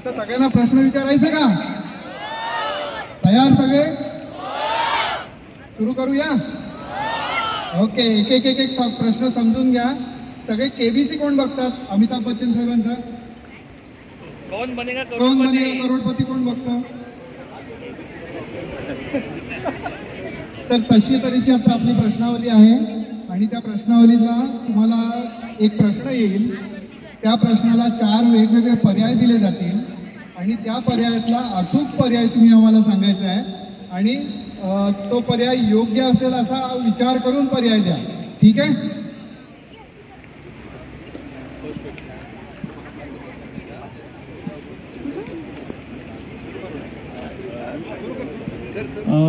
आता सगळ्यांना प्रश्न विचारायचे का? तयार सगळे? सुरू करूया? ओके एक एक एक एक प्रश्न समजून घ्या. सगळे केबीसी कोण बघतात? अमिताभ बच्चन साहेबांचा? बनेगा कोण बनेगा करोडपती करोडपती कोण बघतं? तर तशी तऱ्हेची आता आपली प्रश्नावली आहे. आणि त्या प्रश्नावलीला तुम्हाला एक प्रश्न येईल. त्या प्रश्नाला चार वेगवेगळे पर्याय दिले जातील. आणि त्या पर्यायातला अचूक पर्याय तुम्ही आम्हाला सांगायचा आहे. आणि तो पर्याय योग्य असेल असा विचार करून पर्याय द्या. ठीक आहे?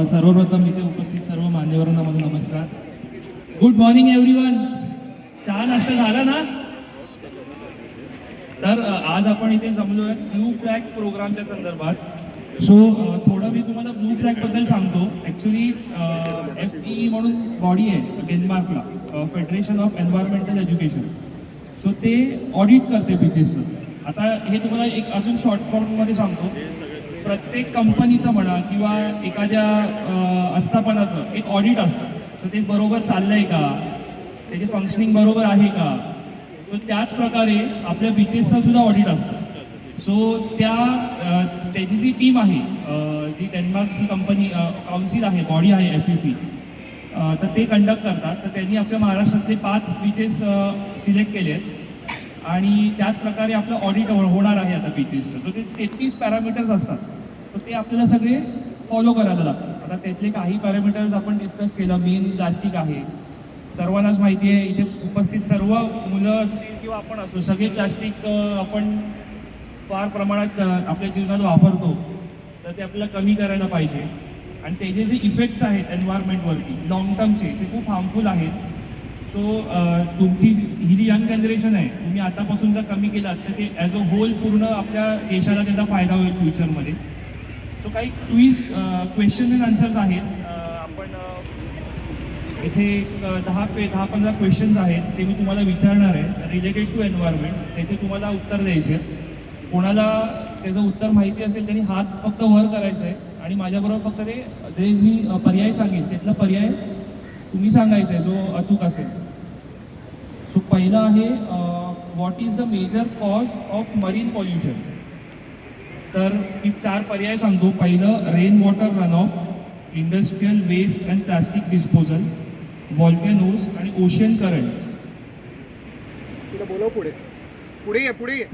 सर्वप्रथम इथे उपस्थित सर्व मान्यवरांना माझा नमस्कार. गुड मॉर्निंग एव्हरीवन चहा नाश्ता झाला ना? तर आज आपण इथे जमलो आहे ब्लू फ्लॅग प्रोग्रामच्या संदर्भात. सो थोडं मी तुम्हाला ब्लू फ्लॅगबद्दल सांगतो. ॲक्च्युली एफ ई म्हणून बॉडी आहे डेन्मार्कला federation of environmental education so ते ऑडिट करते बीचेसचं आता हे तुम्हाला एक अजून शॉर्ट फॉर्ममध्ये सांगतो. प्रत्येक कंपनीचं म्हणा किंवा एखाद्या आस्थापनाचं एक ऑडिट असतं. सो ते बरोबर चाललंय का? त्याचे फंक्शनिंग बरोबर आहे का? तर त्याच प्रकारे आपल्या बीचेसचा सुद्धा ऑडिट असतं. सो त्या त्याची जी टीम आहे जी डेन्मार्कची कंपनी काउन्सिल आहे बॉडी आहे एफ पी तर ते कंडक्ट करतात. तर त्यांनी आपल्या महाराष्ट्रातले पाच बीचेस सिलेक्ट केले आहेत. आणि त्याच प्रकारे आपलं ऑडिट हो-, होणार आहे आता बीचेसचं तर ते तेहतीस पॅरामीटर्स असतात. तर ते आपल्याला सगळे फॉलो करायला लागतात. आता त्यातले काही पॅरामीटर्स आपण डिस्कस केलं. मेन प्लास्टिक आहे सर्वांनाच माहिती आहे इथे उपस्थित सर्व मुलं असतील किंवा आपण असो सगळे प्लास्टिक आपण फार प्रमाणात आपल्या जीवनात वापरतो तर ते आपल्याला कमी करायला पाहिजे. आणि त्याचे जे इफेक्ट्स आहेत एन्व्हायरमेंटवरती लॉंग टर्मचे ते खूप हार्मफुल आहेत. सो तुमची ही जी यंग जनरेशन आहे तुम्ही आतापासून जर कमी केलात तर ते ॲज अ होल पूर्ण आपल्या देशाला त्याचा फायदा होईल फ्युचरमध्ये सो काही क्विज क्वेश्चन अँड आन्सर्स आहेत. इथे एक, दहा पे दहा पंधरा क्वेश्चन्स आहेत. ते मी तुम्हाला विचारणार आहे. रिलेटेड टू एन्व्हायरमेंट त्याचे तुम्हाला उत्तर द्यायचे आहेत. कोणाला त्याचं उत्तर माहिती असेल त्यांनी हात फक्त वर करायचा आहे. आणि माझ्याबरोबर फक्त ते जे मी पर्याय सांगेन त्यातला पर्याय तुम्ही सांगायचा आहे जो अचूक असेल. सो पहिला आहे what is the major cause of marine pollution तर मी चार पर्याय सांगतो. पहिलं rain water run off industrial waste and plastic disposal volcanoes आणि ओशियन करंट तुला बोलव पुढे. पुढे ये पुढे ये.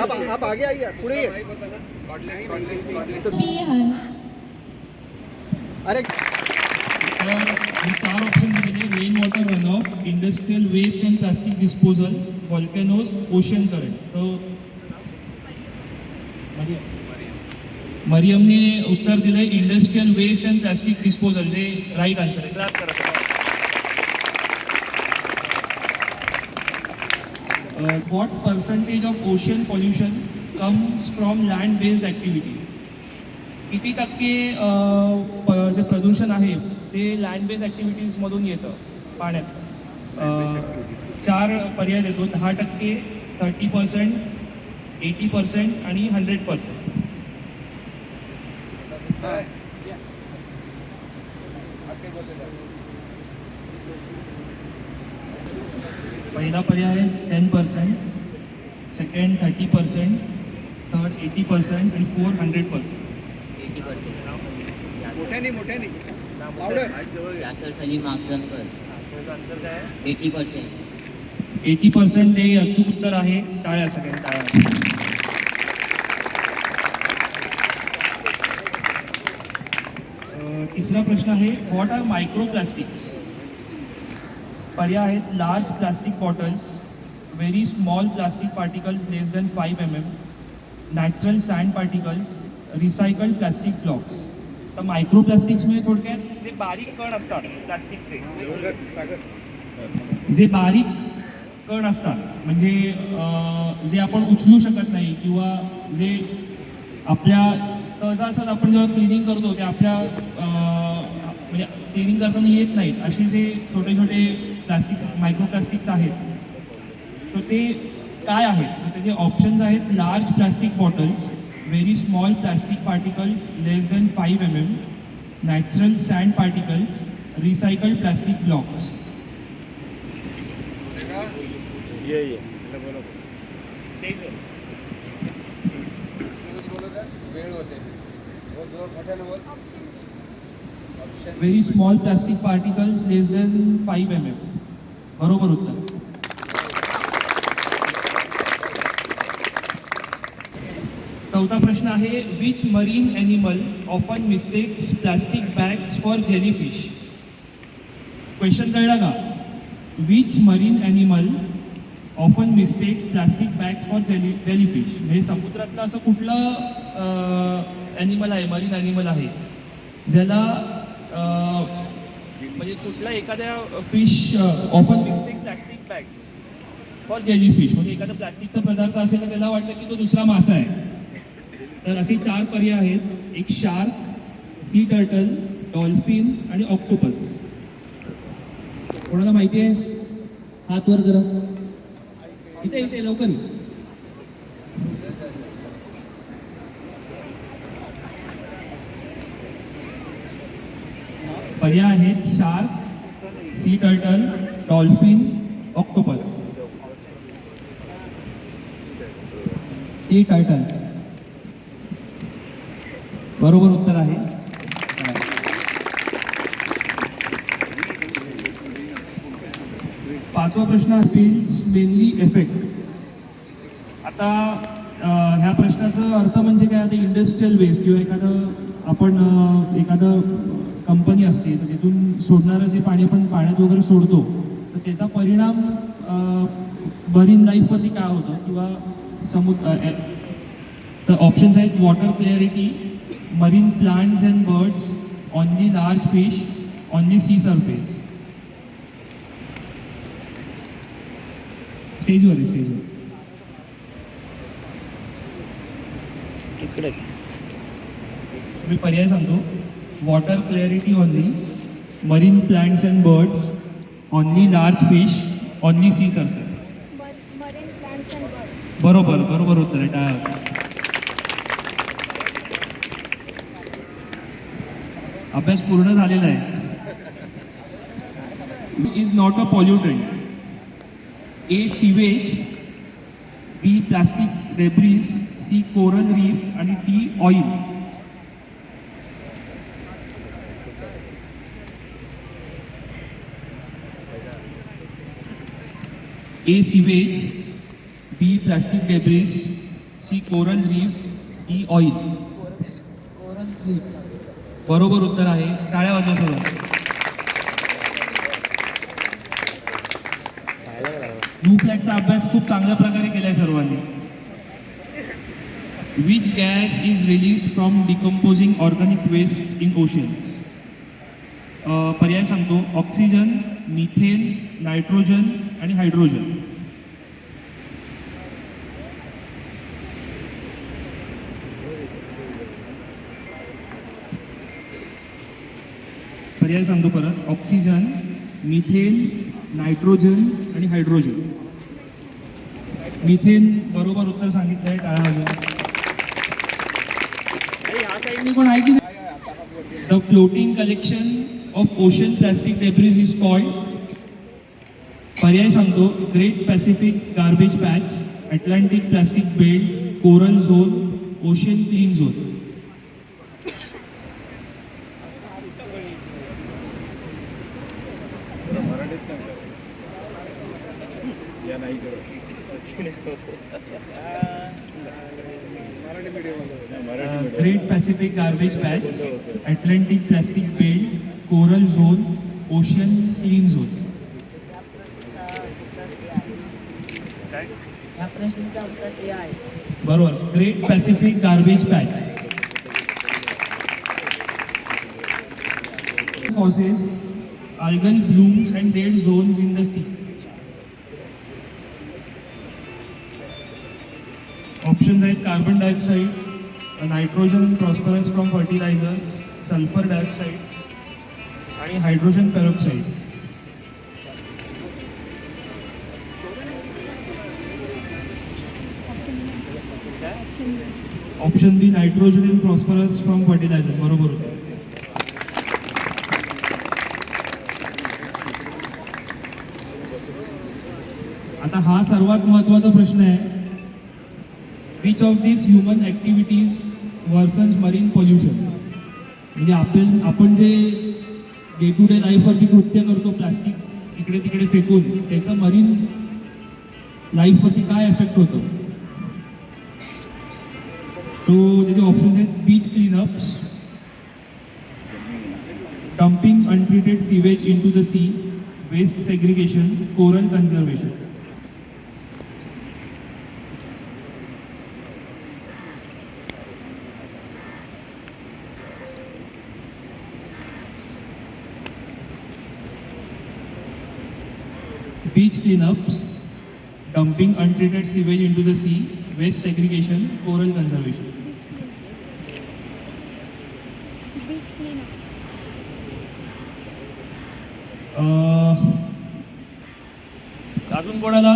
आप आप आगे आइए पुढे ये. अरे. चार ऑप्शन दिलेले. Rain water run off industrial waste and plastic disposal volcanoes ocean current तर मरियमने उत्तर दिलंय industrial waste and plastic disposal जे राईट आन्सर आहे. क्लॅप करा what percentage of ocean pollution comes from land based activities? किती टक्के प- जे प्रदूषण आहे ते लँड बेस्ड ॲक्टिव्हिटीजमधून येतं पाण्यात. अं, चार पर्याय देतो. दहा टक्के थर्टी पर्सेंट एटी पर्सेंट आणि हंड्रेड पर्सेंट पहिला पर्याय आहे ten percent second thirty percent third eighty percent आणि फोर हंड्रेड पर्सेंट मोठ्याने मोठ्याने. लावडं Yasar Salim Magajankar eighty percent eighty percent हे अचूक उत्तर आहे टाळ्या सगळ्या टाळ्या. तिसरा प्रश्न आहे व्हॉट आर मायक्रो प्लास्टिक्स पर्याय आहेत large plastic bottles very small plastic particles less than five M M natural sand particles recycled plastic blocks तर मायक्रो प्लास्टिक्स म्हणजे थोडक्यात जे बारीक कण असतात प्लास्टिकचे जे बारीक कण असतात म्हणजे जे आपण उचलू शकत नाही किंवा जे आपल्या सहजासहज आपण जेव्हा क्लिनिंग करतो ते आपल्या म्हणजे क्लिनिंग करताना येत नाहीत. असे जे छोटे छोटे प्लास्टिक्स मायक्रो प्लास्टिक्स आहेत सो ते काय आहेत? तर त्याचे ऑप्शन्स आहेत large plastic bottles very small plastic particles less than five M M natural sand particles recycled plastic blocks ये ये. बोला very small plastic particles less than five M M बरोबर उत्तर. चौथा प्रश्न आहे which marine animal often mistakes plastic bags for jellyfish question कळला का? Which marine animal often mistake plastic bags for jelly jellyfish म्हणजे समुद्रातलं असं कुठलं ॲनिमल आहे मरीन ॲनिमल आहे ज्याला म्हणजे कुठला एखाद्या fish often mistake plastic bags for jellyfish म्हणजे एखादा प्लास्टिकचा पदार्थ असेल तर त्याला वाटतं की तो दुसरा मासा आहे. तर असे चार पर्याय आहेत. एक शार्क सी टर्टल डॉल्फिन आणि ऑक्टोपस कोणाला माहिती आहे? हात वर करा इथे इथे लवकर पर्याय आहेत shark sea turtle dolphin octopus sea turtle बरोबर उत्तर आहे. पाचवा प्रश्न असतील मेनली इफेक्ट आता ह्या प्रश्नाचं अर्थ म्हणजे काय? आता इंडस्ट्रीयल वेस्ट किंवा एखादं आपण एखादं कंपनी असते तर तिथून सोडणारं जे पाणी आपण पाण्यात वगैरे सोडतो तर त्याचा परिणाम बरीन लाईफवरती काय होतं? किंवा समुद्र तर ऑप्शन्स आहेत water clarity marine plants and birds the large fish on the sea surface स्टेजवर आहे स्टेजवर मी पर्याय सांगतो. Water clarity only marine plants and birds only large fish only sea surface marine plants and birds बरोबर बरोबर उत्तर आहे वाजवा. अभ्यास पूर्ण झालेला आहे. Is not a pollutant A sewage B plastic debris C coral reef आणि D oil A sewage B plastic debris C coral reef D oil बरोबर उत्तर आहे. टाळ्या वाजवा सर्व त्याचा अभ्यास खूप चांगल्या प्रकारे केला आहे सर्वांनी which gas is release from decomposing organic waste in oceans पर्याय सांगतो. ऑक्सिजन मिथेन नायट्रोजन आणि हायड्रोजन पर्याय सांगतो परत. ऑक्सिजन मिथेन नायट्रोजन आणि हायड्रोजन मिथेन बरोबर उत्तर सांगितलं आहे टाळा वाजवा पण आहे की नाही? The floating collection of ocean plastic debris is called पर्याय सांगतो great Pacific garbage patch Atlantic plastic belt coral zone ocean clean zone great Pacific garbage patch Atlantic plastic belt coral zone ocean clean zone या प्रश्नाचं उत्तर A आहे बरोबर. Great Pacific garbage patch causes algal blooms and dead zones in the sea. आहे carbon dioxide nitrogen phosphorus from fertilisers sulphur dioxide आणि hydrogen peroxide option B nitrogen in phosphorus from fertilisers बरोबर. होतं आता हा सर्वात महत्त्वाचा प्रश्न आहे. Which of these human activities worsens marine pollution म्हणजे आपण आपण जे डे टू डे लाईफवरती कृत्य करतो प्लास्टिक इकडे तिकडे फेकून त्याचा मरीन लाईफवरती काय इफेक्ट होतो? सो त्याचे ऑप्शन्स आहेत beach cleanups dumping untreated sewage into the sea waste segregation coral conservation beach cleanups, dumping untreated sewage into the sea, waste segregation, coral conservation. अजून कोणाला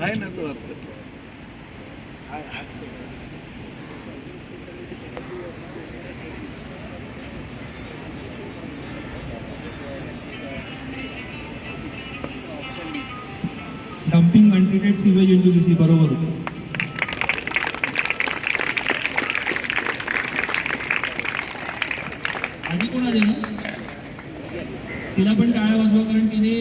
आहे ना तो untreated sewage into the sea बरोबर. आधी कोण आले ना? तिला पण टाळ्या वाजवा कारण तिने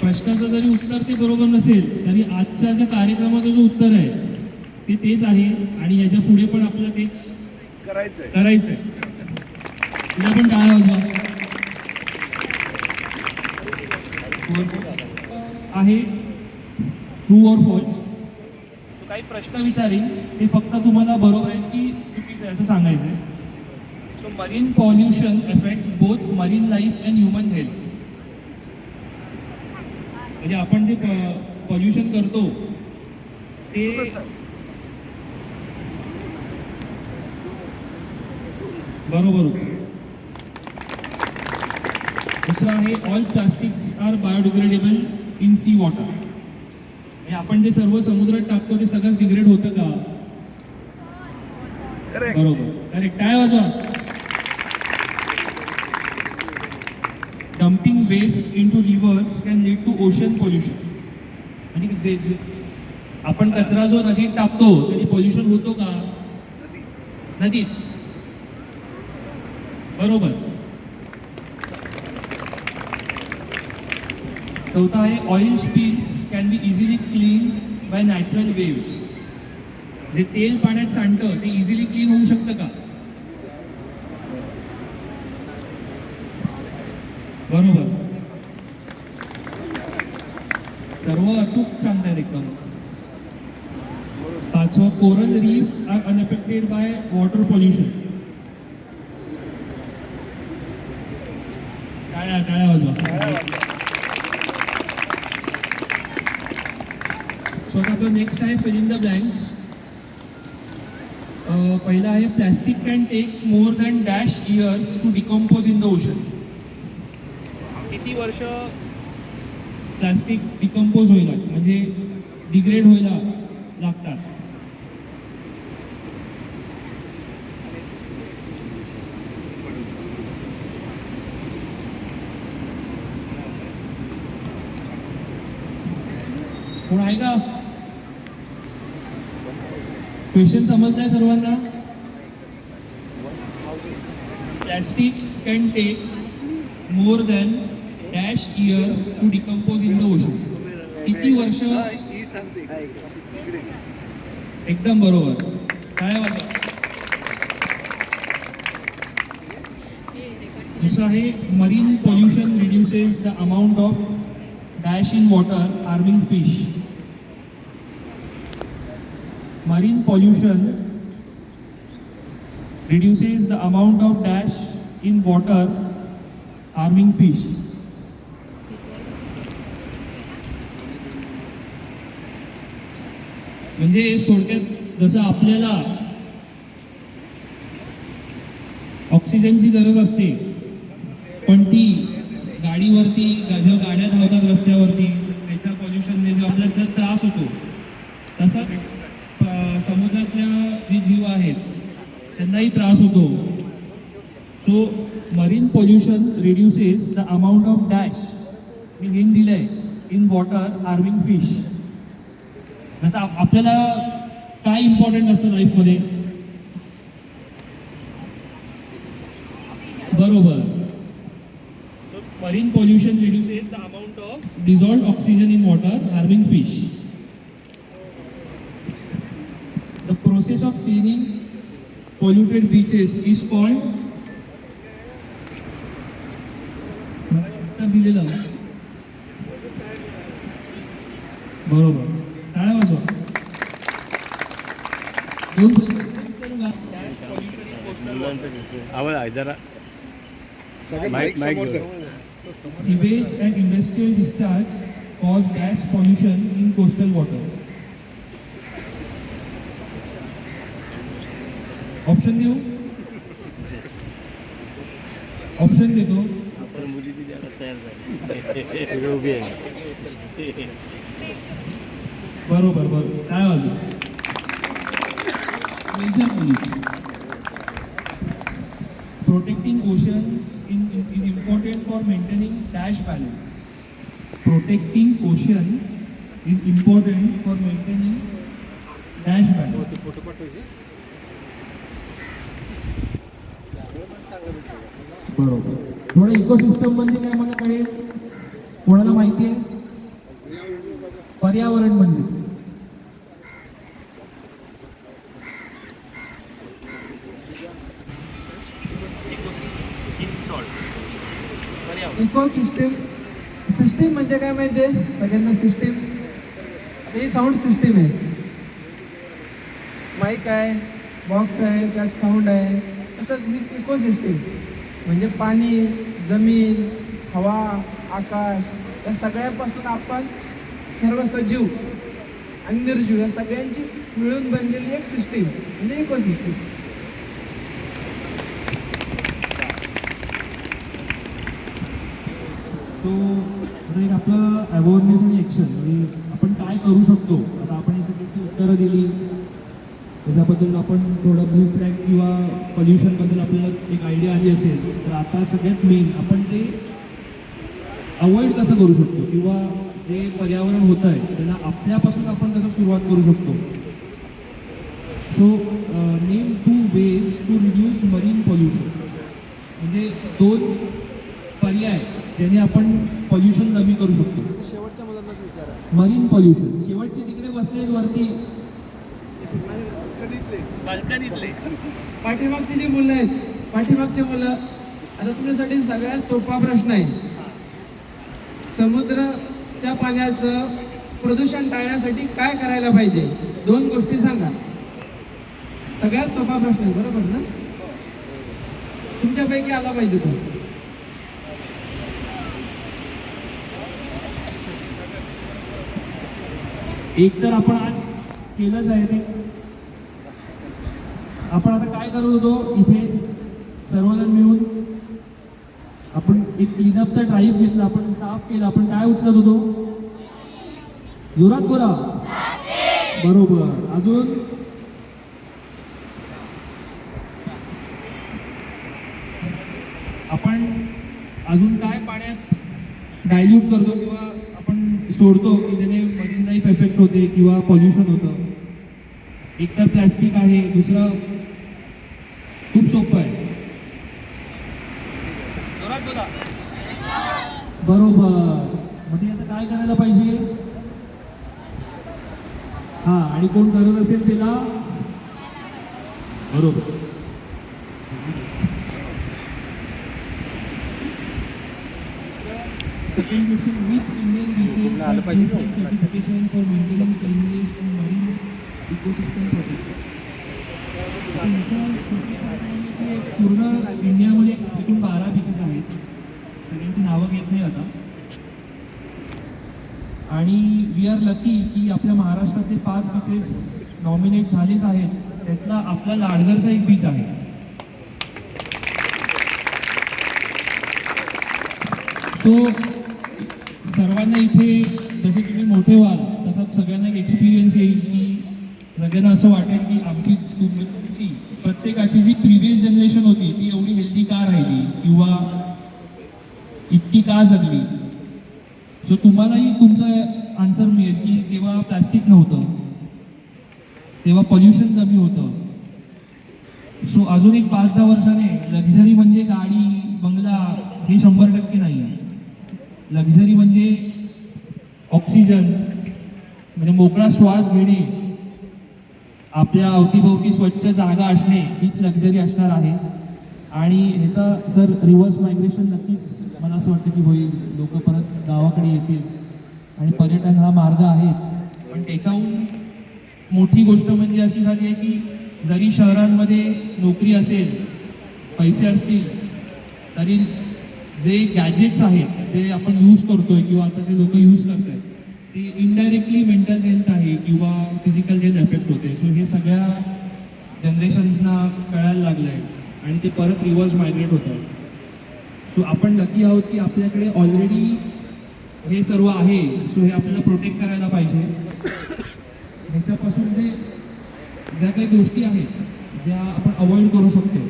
प्रश्नाचं जरी उत्तर ते बरोबर नसेल तरी आजच्या ज्या कार्यक्रमाचं जो उत्तर आहे ते तेच आहे आणि याच्यापुढे पण आपल्याला तेच करायचंय. करायचं आहे तिला पण टाळ्या वाजवा आहे ट्रू और काही प्रश्न विचारीन. ते फक्त तुम्हाला बरोबर आहे की चुकीचं आहे असं सांगायचं आहे so marine pollution affects both marine life and human health म्हणजे आपण जे पॉल्युशन करतो ते बरोबर. दुसरं आहे all plastics are biodegradable in sea water आपण जे सर्व समुद्रात टाकतो ते सगळंच डिग्रेड होतं का? बरोबर. करेक्ट काय वाजवा. Dumping waste into rivers can lead to ocean pollution म्हणजे जे जे आपण कचरा जो नदीत टाकतो त्याने पोल्युशन होतो का? नदीत. बरोबर. चौथा आहे oil spills can be easily clean by natural waves जे तेल पाण्यात सांडतं ते इझिली क्लीन होऊ शकतं का? बरोबर. सर्व अचूक सांगतायत एकदम. पाचवा coral reef are unaffected by water pollution टाळ्या टाळ्या वाजवा. आपलं नेक्स्ट आहे फिल इन द ब्लँक्स पहिला आहे plastic can take more than dash years to decompose in the ocean किती वर्ष? प्लॅस्टिक डिकम्पोज व्हायला म्हणजे डिग्रेड व्हायला लागतात. कोण आहे का? क्वेश्चन समजलाय सर्वांना? Plastic can take more than dash years to decompose in the ocean किती वर्ष? एकदम बरोबर. काय वाजवा दुसरं आहे marine pollution reduces the amount of dash in water harming fish marine pollution reduces the amount of dash in water harming fish. म्हणजे थोडक्यात जसं आपल्याला ऑक्सिजनची गरज असते पण ती गाडीवरती जेव्हा गाड्या धावतात रस्त्यावरती त्याच्या पॉल्युशनने जो आपल्याला त्रास होतो तसंच प- समुद्रातल्या जे जीव आहेत त्यांनाही त्रास होतो. So marine pollution reduces the amount of dash me hint दिलंय. इन वॉटर हार्मिंग फिश जसं आपल्याला काय इम्पॉर्टंट असतं लाईफमध्ये बरोबर. Marine pollution reduces the amount of dissolved oxygen in water harming fish the process of cleaning polluted beaches is called मला दिलेलं बरोबर काय वाजवा दोन आवाज आहे जरा सगळं माईक- माईक माईक समोर जवळ. कर. Sewage and industrial discharge cause gas pollution in coastal waters. Option देऊ? ऑप्शन देतो. आपण मुली बी द्यायला तयार झाली. सगळे उभी आहे. बरोबर बरोबर. काय वाजू protecting oceans in is important for maintaining dash balance protecting oceans is important for maintaining dash balance बरोबर थोडं इकोसिस्टम म्हणजे काय मला कळेल? कोणाला माहिती आहे? पर्यावरण म्हणजे. इकोसिस्टीम सिस्टीम म्हणजे काय माहिती आहे? सगळ्यांना सिस्टीम आता ही साऊंड सिस्टीम आहे. माईक आहे बॉक्स आहे त्यात साऊंड आहे. तसंच ही इकोसिस्टीम म्हणजे पाणी जमीन हवा आकाश या सगळ्यापासून आपण सर्व सजीव आणि निर्जीव या सगळ्यांची मिळून बनलेली एक सिस्टीम म्हणजे इकोसिस्टीम तो एक आपलं अवेअरनेस आणि ॲक्शन म्हणजे आपण काय करू शकतो? आता आपण हे सगळ्याची उत्तरं दिली. त्याच्याबद्दल आपण थोडं ब्लू फ्लॅग किंवा पोल्युशनबद्दल आपल्याला एक आयडिया आली असेल तर आता सगळ्यात मेन आपण ते अवॉइड कसं करू शकतो? किंवा जे पर्यावरण होतं आहे त्याला आपल्यापासून आपण कसं सुरुवात करू शकतो? So name two ways to reduce marine pollution म्हणजे दोन पर्याय ज्याने आपण पोल्युशन कमी करू शकतो. शेवटच्या मरीन पोल्युशन शेवटचे तिकडे बसले वरती. कधीतले पाठीमागची जी मुलं आहेत पाठीमागची मुलं आता तुमच्यासाठी सगळ्यात सोपा प्रश्न आहे. समुद्राच्या पाण्याचं प्रदूषण टाळण्यासाठी काय करायला पाहिजे? दोन गोष्टी सांगा. सगळ्यात सोपा प्रश्न आहे बरोबर ना? तुमच्यापैकी आला पाहिजे तो. एक तर आपण आज केलंच आहे ते. आपण आता काय करत होतो? इथे सर्वजण मिळून आपण एक क्लिनअपचा ड्राईव्ह घेतला आपण साफ केलं आपण काय उचलत होतो? जोरात बोला. बरोबर. अजून? आपण अजून काय पाण्यात डायल्यूट करतो किंवा आपण सोडतो की त्याने मरीन लाईफ इफेक्ट होते किंवा पॉल्युशन होतं? एक तर प्लॅस्टिक आहे दुसरं सोपं आहे बरोबर ते आता काय करायला पाहिजे हा आणि कोण करत असेल त्याला बरोबर which Indian details आलं have पाहिजे been का? certification for maintaining cleanliness and marine पूर्ण इंडियामध्ये एकूण बारा बीचेस आहेत. सगळ्यांची नावं घेत नाही आता. आणि वी आर लकी की आपल्या महाराष्ट्रातले पाच बीचेस नॉमिनेट झालेच आहेत. त्यातला आपला लाडगरचा एक बीच आहे. सो सर्वांना इथे जसे तुम्ही मोठे व्हाल तसा सगळ्यांना एक एक्सपिरियन्स येईल की सगळ्यांना असं वाटेल की आमची प्रत्येकाची जी प्रिव्हियस जनरेशन होती ती एवढी हेल्दी का राहिली? किंवा इतकी का जगली? सो तुम्हालाही तुमचं आन्सर मिळेल की तेव्हा प्लास्टिक नव्हतं तेव्हा पॉल्युशन कमी होतं. सो अजून एक पाच दहा वर्षाने लक्झरी म्हणजे गाडी बंगला हे शंभर टक्के नाही आहे लक्झरी म्हणजे ऑक्सिजन म्हणजे मोकळा श्वास घेणे. आपल्या अवतीभोवती स्वच्छ जागा असणे हीच लक्झरी असणार आहे. आणि ह्याचा जर रिव्हर्स मायग्रेशन नक्कीच मला असं वाटतं की होईल. लोक परत गावाकडे येतील. आणि पर्यटन हा मार्ग आहेच. पण त्याच्याहून मोठी गोष्ट म्हणजे अशी झाली आहे की जरी शहरांमध्ये नोकरी असेल पैसे असतील तरी जे गॅजेट्स आहेत जे आपण यूज करतोय किंवा आता जे लोक यूज करत आहेत ते इनडायरेक्टली मेंटल हेल्थ आहे किंवा फिजिकल हेल्थ अफेक्ट होते. सो हे सगळ्या जनरेशन्सना कळायला लागलं आहे आणि ते परत रिव्हर्स मायग्रेट होत आहे सो आपण लकी आहोत की आपल्याकडे ऑलरेडी हे सर्व आहे. सो हे आपल्याला प्रोटेक्ट करायला पाहिजे. ह्याच्यापासून जे ज्या काही गोष्टी आहेत ज्या आपण अवॉइड करू शकतो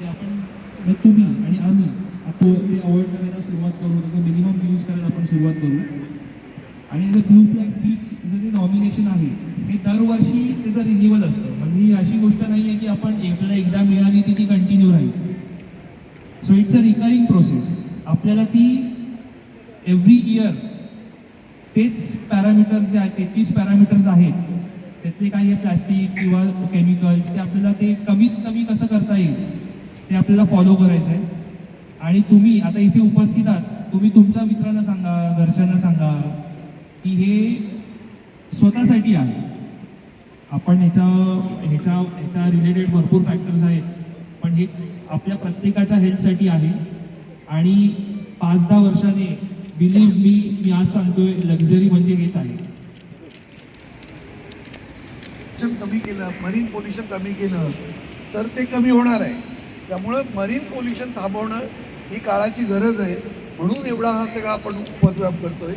ते आपण तुम्ही आणि आम्ही आपण ते अवॉइड करायला सुरुवात करू त्याचं मिनिमम यूज करायला आपण सुरुवात करू आणि जे ब्लू फ्लॅग बीचचं जे नॉमिनेशन आहे हे दरवर्षी त्याचं रिन्युअल असतं म्हणजे ही अशी गोष्ट नाही आहे की आपण एकदा एकदा मिळाली ती ती कंटिन्यू राहील. So it's a recurring process आपल्याला ती एव्हरी इयर तेच पॅरामीटर्स जे आहेत तेहतीस पॅरामीटर्स आहेत त्यातले काही प्लास्टिक प्लॅस्टिक किंवा केमिकल्स ते आपल्याला ते कमीत कमी कसं करता येईल ते आपल्याला फॉलो करायचं आहे आणि तुम्ही आता इथे उपस्थित आहात तुम्ही तुमच्या मित्रांना सांगा घरच्यांना सांगा की हे स्वतःसाठी आहे. आपण ह्याचा ह्याचा ह्याचा रिलेटेड भरपूर फॅक्टर्स आहेत. पण हे आपल्या प्रत्येकाच्या हेल्थसाठी आहे. आणि पाच दहा वर्षाने बिलीव्ह मी मी आज सांगतोय लक्झरी म्हणजे हेच आहे. कमी केलं मरीन पोल्युशन कमी केलं तर ते कमी होणार आहे. त्यामुळं मरीन पोल्युशन थांबवणं ही काळाची गरज आहे. म्हणून एवढा हा सगळा आपण उपद्व्याप करतोय.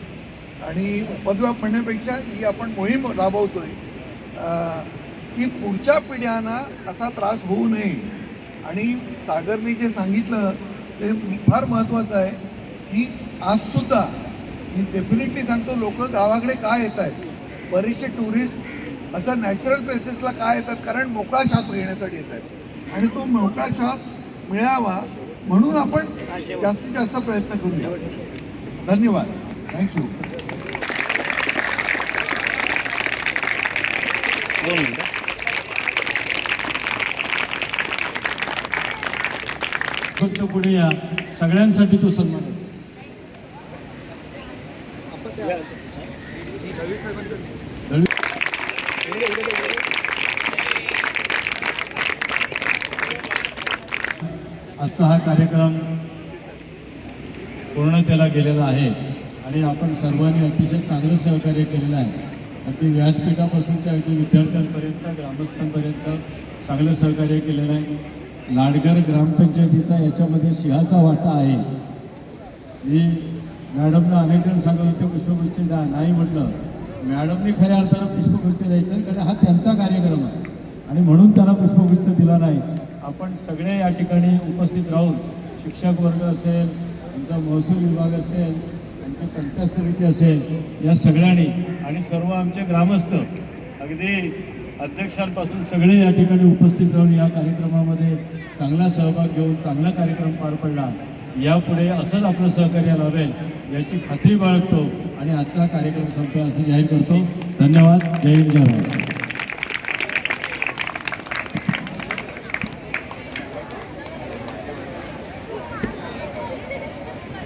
आणि उपद्व्याप म्हणण्यापेक्षा ही आपण मोहीम राबवतोय. की पुढच्या पिढ्यांना असा त्रास होऊ नये. आणि सागरने जे सांगितलं ते फार महत्त्वाचं आहे की आजसुद्धा मी डेफिनेटली सांगतो लोक गावाकडे का येत आहेत? बरेचसे टुरिस्ट असं नॅचरल प्लेसेसला का येतात? कारण मोकळा श्वास घेण्यासाठी येत आहेत. आणि तो मोकळा श्वास मिळावा म्हणून आपण जास्तीत जास्त प्रयत्न करूया. धन्यवाद. थँक्यू दोन मिनटं फक्त पुढे या. सगळ्यांसाठी तो सन्मान आहे. आजचा हा कार्यक्रम पूर्ण केला गेलेला आहे आणि आपण सर्वांनी अतिशय चांगलं सहकार्य केलेलं आहे. अगदी व्यासपीठापासून ते अगदी विद्यार्थ्यांपर्यंत ग्रामस्थांपर्यंत चांगलं सहकार्य केलेलं आहे. लाडगर ग्रामपंचायतीचा याच्यामध्ये सिंहाचा वाटा आहे. मी मॅडमना अनेक जण सांगत होते पुष्पगुच्छ द्या. नाही म्हटलं. मॅडमनी खऱ्या अर्थानं पुष्पगुच्छ द्यायचं कारण हा त्यांचा कार्यक्रम आहे. आणि म्हणून त्यांना पुष्पगुच्छ दिला नाही. आपण सगळे या ठिकाणी उपस्थित राहून शिक्षक वर्ग असेल आमचा महसूल विभाग असेल आमच्या पंचायत समिती असेल या सगळ्यांनी आणि सर्व आमचे ग्रामस्थ अगदी अध्यक्षांपासून सगळे या ठिकाणी उपस्थित राहून या कार्यक्रमामध्ये चांगला सहभाग घेऊन चांगला कार्यक्रम पार पडला. यापुढे असंच आपलं सहकार्य लावेल याची खात्री बाळगतो आणि आजचा कार्यक्रम संपला असं जाहीर करतो. धन्यवाद. जय हिंद जय महाराष्ट्र